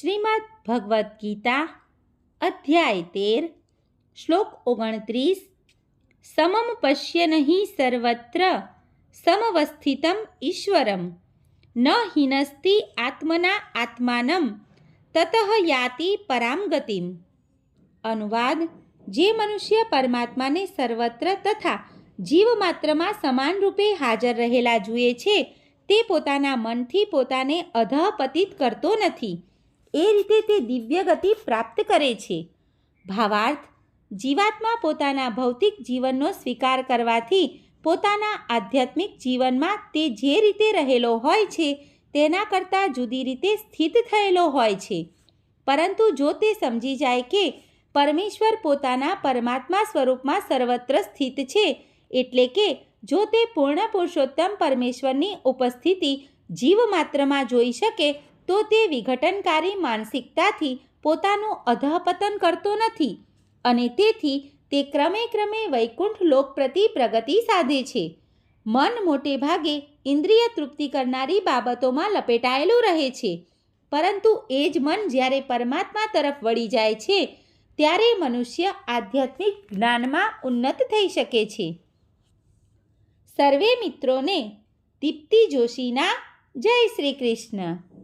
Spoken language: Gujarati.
શ્રીમદ ભગવદ્ ગીતા, અધ્યાય તેર, શ્લોક ઓગણત્રીસ, સમમ પશ્ય નહીં સર્વત્ર, સમવસ્થિતમ ઈશ્વરમ, ન હિનસ્તિ આત્મના આત્માનમ, તતઃ યાતિ પરામ ગતિમ. અનુવાદ, જે મનુષ્ય પરમાત્માને સર્વત્ર તથા જીવ માત્રમાં સમાન રૂપે હાજર રહેલા જુએ છે, તે પોતાના મનથી પોતાને અધઃપતિત કરતો નથી. એ રીતે તે દિવ્ય ગતિ પ્રાપ્ત કરે છે. ભાવાર્થ, જીવાત્મા પોતાના ભૌતિક જીવનનો સ્વીકાર કરવાથી પોતાના આધ્યાત્મિક જીવનમાં તે જે રીતે રહેલો હોય છે, તેના કરતાં જુદી રીતે સ્થિત થયેલો હોય છે. પરંતુ જો તે સમજી જાય કે પરમેશ્વર પોતાના પરમાત્મા સ્વરૂપમાં સર્વત્ર સ્થિત છે, એટલે કે જો તે પૂર્ણ પુરુષોત્તમ પરમેશ્વરની ઉપસ્થિતિ જીવ માત્રમાં જોઈ શકે તો તે વિઘટનકારી માનસિકતાથી પોતાનું અધઃપતન કરતો નથી અને તેથી તે ક્રમે ક્રમે વૈકુંઠ લોક પ્રતિ પ્રગતિ સાધે છે. મન મોટે ભાગે ઇન્દ્રિય તૃપ્તિ કરનારી બાબતોમાં લપેટાયેલું રહે છે. પરંતુ એ જ મન જ્યારે પરમાત્મા તરફ વળી જાય છે, ત્યારે મનુષ્ય આધ્યાત્મિક જ્ઞાનમાં ઉન્નત થઈ શકે છે. સર્વે મિત્રોને દીપ્તિ જોશીના જય શ્રી કૃષ્ણ.